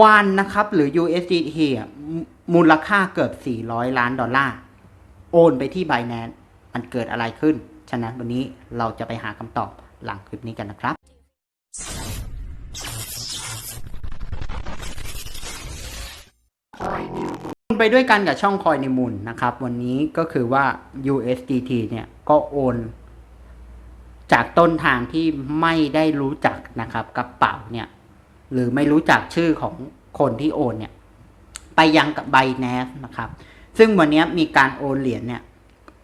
วานนะครับ หรือ USDT มูมูลค่าเกือบ 400 ล้านดอลลาร์ โอนไปที่ Binance มันเกิดอะไรขึ้น ฉะนั้นวันนี้เราจะไปหาคำตอบหลังคลิปนี้กันนะครับ ไปด้วยกันกับช่องคอยในมูลนะครับ วันนี้ก็คือว่า USDT เนี่ยก็โอนจากต้นทางที่ไม่ได้รู้จักนะครับกระเป๋าเนี่ย หรือไม่รู้จักชื่อของคนที่โอนเนี่ย ไปยังกับ b บ n a n c นะครับ ซึ่งวันนี้มีการโอนเหรียญเนี่ย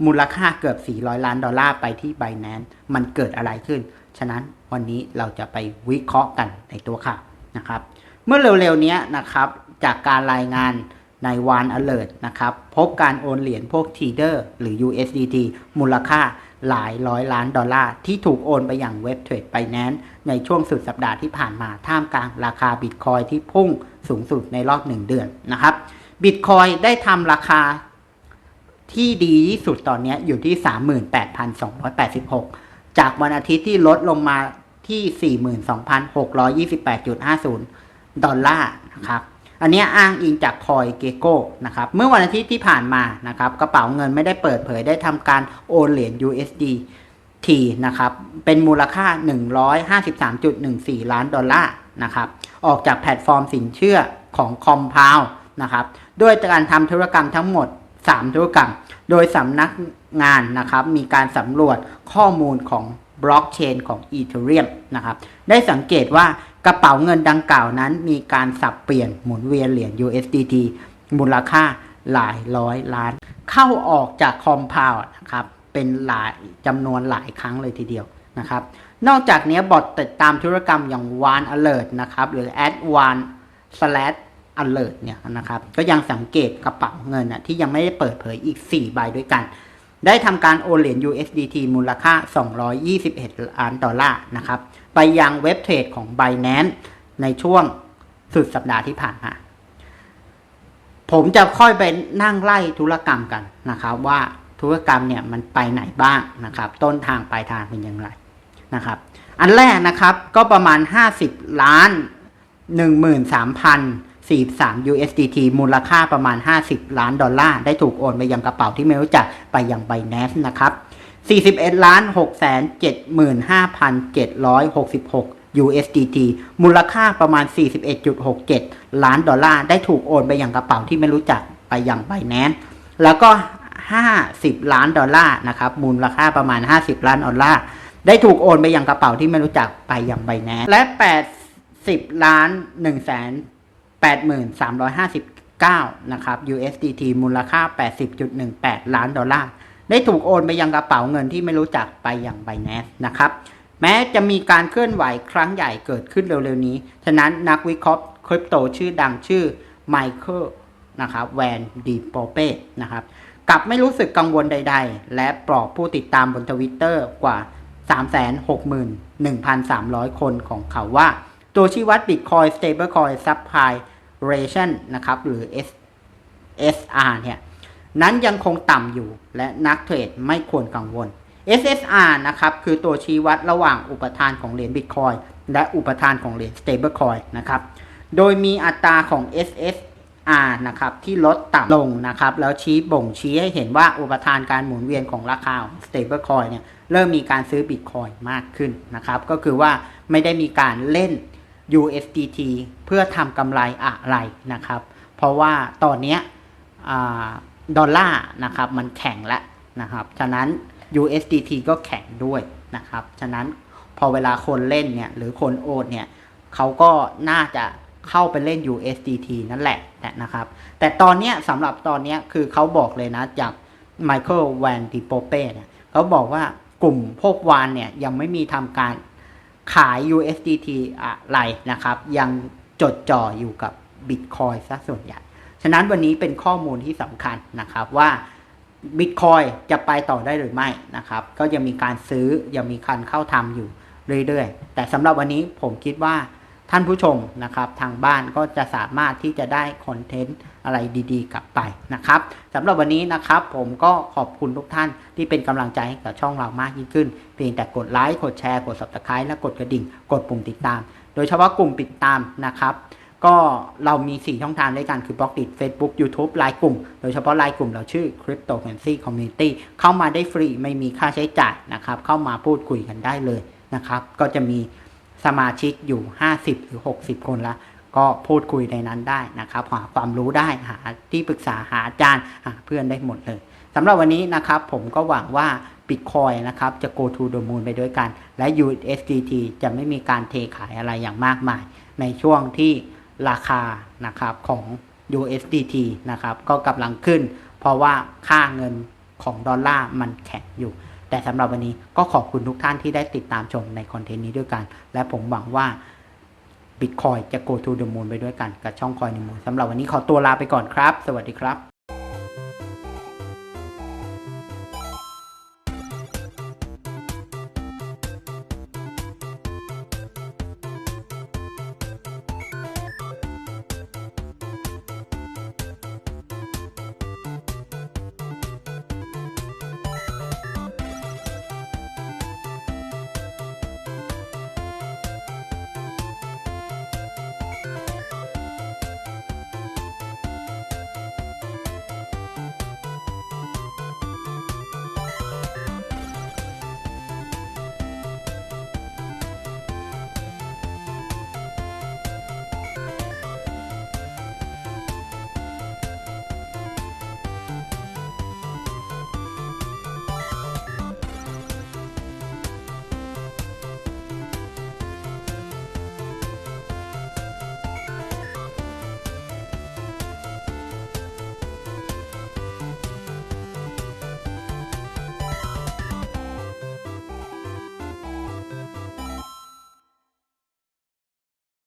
มูลค่าเกือบ 400 ล้านดอลลาร์ไปที่ b บ n a n c e มันเกิดอะไรขึ้น ฉะนั้นวันนี้เราจะไปวิเคราะห์กันในตัวข่าวนะครับ เมื่อเร็วๆนี้นะครับ จากการรายงานในวาน alert นะครับ พบการโอนเหรียญพวก Tether หรือ USDT มูลค่า หลายร้อยล้านดอลลาร์ที่ถูกโอนไปอย่างเว็บเทรดไปแนนในช่วงสุดสัปดาห์ที่ผ่านมาท่ามกลางราคาบิตคอยที่พุ่งสูงสุดในรอบ 1 เดือนนะครับบิตคอยได้ทำราคาที่ดีที่สุดตอนนี้อยู่ที่ 38,286 จากวันอาทิตย์ที่ลดลงมาที่ 42,628.50 ดอลลาร์นะครับ อันนี้อ้างอิงจากคอยเกโก้นะครับเมื่อวันอาทิตย์ที่ผ่านมานะครับกระเป๋าเงินไม่ได้เปิดเผยได้ทำการโอนเหรียญ USD T นะครับเป็นมูลค่า 153.14 ล้านดอลลาร์นะครับออกจากแพลตฟอร์มสินเชื่อของ Compound นะครับด้วยการทำธุรกรรมทั้งหมด 3 ธุรกรรม โดยสำนักงานนะครับมีการสำรวจข้อมูลของบล็อกเชนของ Ethereum นะครับได้สังเกตว่า กระเป๋าเงินดังกล่าวนั้นมีการสับเปลี่ยนหมุนเวียนเหรียญ USDT มูลค่าหลายร้อยล้าน เข้าออกจากคอมเพลนะครับเป็นหลายจำนวนหลายครั้งเลยทีเดียวนะครับนอกจากนี้บอทติดตามธุรกรรมอย่าง One Alert นะครับหรือ Add One slash alert เนี่ยนะครับก็ยังสังเกตกระเป๋าเงินนะที่ยังไม่ได้เปิดเผยอีก 4 ใบด้วยกัน ได้ทำการโอนเหรียญ USDT มูลค่า 221 ล้านดอลลาร์นะครับ ไปยังเว็บเทรดของ Binance ในช่วงสุดสัปดาห์ที่ผ่านมา ผมจะค่อยไปนั่งไล่ธุรกรรมกันนะครับ ว่าธุรกรรมเนี่ยมันไปไหนบ้างนะครับ ต้นทางปลายทางเป็นอย่างไรนะครับ อันแรกนะครับก็ประมาณ 50 ล้าน 43 USDT มูลค่าประมาณ 50 ล้านดอลลาร์ ได้ถูกโอนไปยังกระเป๋าที่ไม่รู้จักไปยัง Binance นะครับ41ล้าน675,766 USDT มูลค่าประมาณ 41.67 ล้านดอลลาร์ ได้ถูกโอนไปยังกระเป๋าที่ไม่รู้จักไปยัง Binance แล้วก็ 50 ล้านดอลลาร์นะครับ มูลค่าประมาณ 50 ล้านดอลลาร์ ได้ถูกโอนไปยังกระเป๋าที่ไม่รู้จักไปยัง Binance และ 80 ล้าน1แ80,359 นะครับ USDT มูลค่า 80.18 ล้านดอลลาร์ ได้ถูกโอนไปยังกระเป๋าเงินที่ไม่รู้จักไปยัง Binance นะครับ แม้จะมีการเคลื่อนไหวครั้งใหญ่เกิดขึ้นเร็วๆนี้ ฉะนั้นนักวิเคราะห์คริปโตชื่อดังชื่อไมเคิลนะครับแวนดีโปเป้นะครับกลับไม่รู้สึกกังวลใดๆ และปลอบผู้ติดตามบนทวิตเตอร์กว่า 361,300 คนของเขาว่า ตัวชี้วัด Bitcoin Stablecoin Supply Ration นะครับหรือ S SR เนี่ยนั้นยังคงต่ำอยู่และนักเทรดไม่ควรกังวล SSR นะครับคือตัวชี้วัดระหว่างอุปทานของเหรียญ Bitcoin และอุปทานของเหรียญ Stablecoin นะครับโดยมีอัตราของ SSR นะครับที่ลดต่ำลงนะครับแล้วชี้บ่งชี้ให้เห็นว่าอุปทานการหมุนเวียนของราคา Stablecoin เนี่ยเริ่มมีการซื้อ Bitcoin มากขึ้นนะครับก็คือว่าไม่ได้มีการเล่น USDT เพื่อทำกำไรอะไรนะครับ เพราะว่าตอนนี้ดอลลาร์นะครับมันแข็งแล้วนะครับ ฉะนั้น USDT ก็แข็งด้วยนะครับ ฉะนั้นพอเวลาคนเล่นเนี่ยหรือคนโอนเนี่ยเขาก็น่าจะเข้าไปเล่น USDT นั่นแหละนะครับ แต่ตอนนี้สำหรับตอนนี้คือเขาบอกเลยนะจากไมเคิลแวนดิโปเป้เนี่ยเขาบอกว่ากลุ่มพวกวานเนี่ยยังไม่มีทำการ ขาย USDT อะไรนะครับ ยังจดจ่ออยู่กับ Bitcoin ซะส่วนใหญ่ ฉะนั้นวันนี้เป็นข้อมูลที่สำคัญนะครับว่า Bitcoin จะไปต่อได้หรือไม่นะครับ ก็ยังมีการซื้อยังมีการเข้าทำอยู่เรื่อยๆ แต่สำหรับวันนี้ผมคิดว่า ท่านผู้ชมนะครับ ทางบ้านก็จะสามารถที่จะได้คอนเทนต์อะไรดีๆ กลับไปนะครับสำหรับวันนี้นะครับ ผมก็ขอบคุณทุกท่านที่เป็นกำลังใจให้กับช่องเรามากยิ่งขึ้น เพียงแต่กดไลค์กดแชร์กด subscribe และกดกระดิ่ง กดปุ่มติดตาม โดยเฉพาะกลุ่มติดตามนะครับก็เรามี 4 ช่องทางด้วยกัน คือบล็อกดิ Facebook YouTube ไลน์กลุ่ม โดยเฉพาะไลน์กลุ่มเราชื่อ Cryptocurrency Community เข้ามาได้ฟรีไม่มีค่าใช้จ่ายนะครับ เข้ามาพูดคุยกันได้เลยนะครับ ก็จะมี สมาชิกอยู่ 50 หรือ 60 คนละก็พูดคุยในนั้นได้นะครับหาความรู้ได้หาที่ปรึกษาหาอาจารย์หาเพื่อนได้หมดเลยสำหรับวันนี้นะครับผมก็หวังว่า Bitcoin นะครับจะ go to the moon ไปด้วยกัน และ USDT จะไม่มีการเทขายอะไรอย่างมากมาย ในช่วงที่ราคานะครับของ USDT นะครับก็กำลังขึ้น เพราะว่าค่าเงินของดอลลาร์มันแข็งอยู่ แต่สำหรับวันนี้ก็ขอบคุณทุกท่านที่ได้ติดตามชมในคอนเทนต์นี้ด้วยกัน และผมหวังว่า Bitcoin จะ go to the moon ไปด้วยกันกับช่องคอยนิมูลสำหรับวันนี้ขอตัวลาไปก่อนครับ สวัสดีครับ